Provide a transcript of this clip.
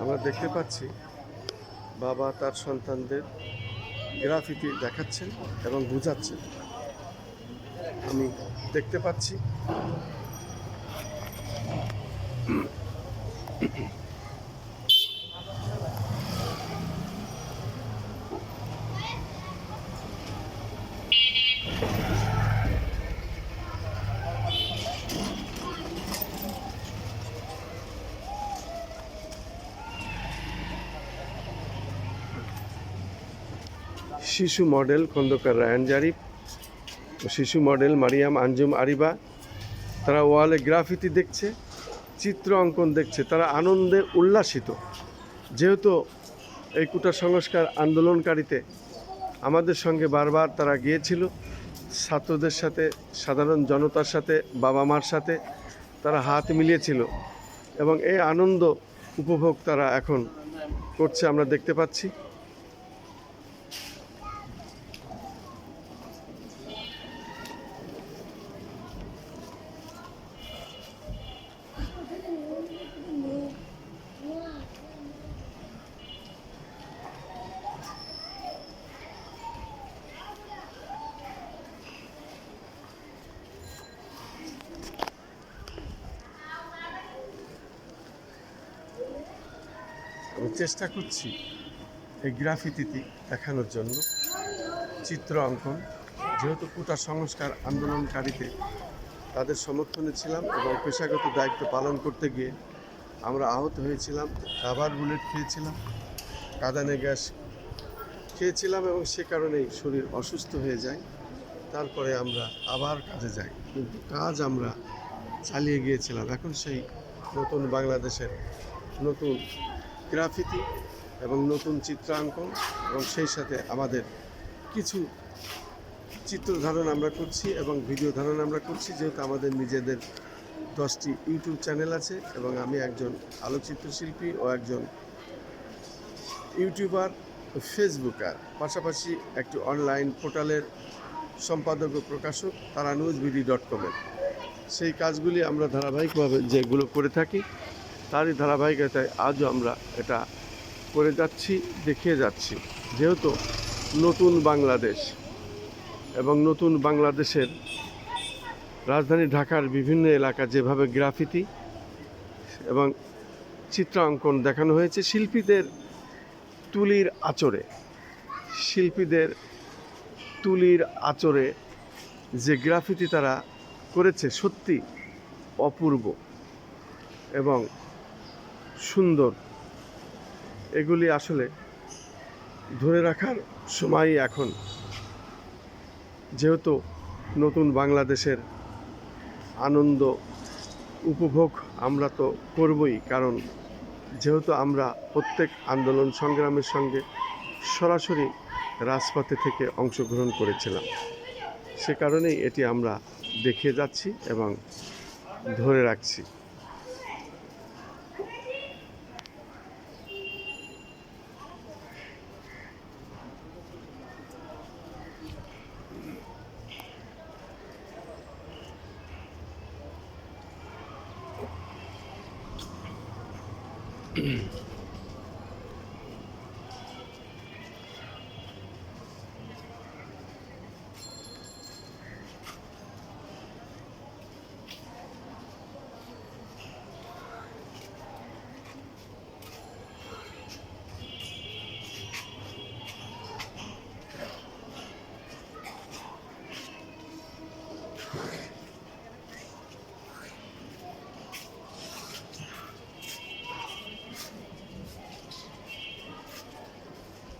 আমরা দেখতে পাচ্ছি বাবা তার সন্তানদের গ্রাফিতি দেখাচ্ছেন এবং বুঝাচ্ছেন। আমি দেখতে পাচ্ছি। শিশু মডেল খন্দকার রায়ান জারিফ, শিশু মডেল মারিয়াম আঞ্জুম আরিবা। তারা ওয়ালে গ্রাফিতি দেখছে, চিত্র অঙ্কন দেখছে, তারা আনন্দে উল্লাসিত। যেহেতু এই কুটা সংস্কার আন্দোলনকারীতে আমাদের সঙ্গে বারবার তারা গিয়েছিল, ছাত্রদের সাথে, সাধারণ জনতার সাথে বাবা মার সাথে তারা হাত মিলিয়েছিল এবং এই আনন্দ উপভোগ তারা এখন করছে, আমরা দেখতে পাচ্ছি। চেষ্টা করছি এই গ্রাফিতিটি দেখানোর জন্য। চিত্র অঙ্কন, যেহেতু কুটা সংস্কার আন্দোলনকারীতে তাদের সমর্থনে ছিলাম এবং পেশাগত দায়িত্ব পালন করতে গিয়ে আমরা আহত হয়েছিলাম, রাবার বুলেট খেয়েছিলাম, কাঁদানে গ্যাস খেয়েছিলাম এবং সে কারণেই শরীর অসুস্থ হয়ে যায়। তারপরে আমরা আবার কাজে যাই, কিন্তু কাজ আমরা চালিয়ে গিয়েছিলাম। এখন সেই নতুন বাংলাদেশের নতুন গ্রাফিতি এবং নতুন চিত্রাঙ্কন এবং সেই সাথে আমাদের কিছু চিত্র ধারণ আমরা করছি এবং ভিডিও ধারণ আমরা করছি, যেহেতু আমাদের নিজেদের দশটি ইউটিউব চ্যানেল আছে এবং আমি একজন আলোকচিত্র শিল্পী ও একজন ইউটিউবার, ফেসবুকার। পাশাপাশি একটি অনলাইন পোর্টালের সম্পাদক ও প্রকাশক তারা নিউজ বিডি ডট কমের সেই কাজগুলি আমরা ধারাবাহিকভাবে যেগুলো করে থাকি তারই ধারাবাহিকতায় আজও আমরা এটা করে যাচ্ছি, দেখিয়ে যাচ্ছি। যেহেতু নতুন বাংলাদেশ এবং নতুন বাংলাদেশের রাজধানী ঢাকার বিভিন্ন এলাকা যেভাবে গ্রাফিতি এবং চিত্রাঙ্কন দেখানো হয়েছে, শিল্পীদের তুলির আচরে শিল্পীদের তুলির আচরে যে গ্রাফিতি তারা করেছে সত্যি অপূর্ব। এবং সুন্দর। এগুলি আসলে ধরে রাখার সময় এখন। যেহেতু নতুন বাংলাদেশের আনন্দ উপভোগ আমরা তো করবই, কারণ যেহেতু আমরা প্রত্যেক আন্দোলন সংগ্রামের সঙ্গে সরাসরি রাজপথে থেকে অংশগ্রহণ করেছিলাম, সে কারণেই এটি আমরা দেখিয়ে যাচ্ছি এবং ধরে রাখছি। 嗯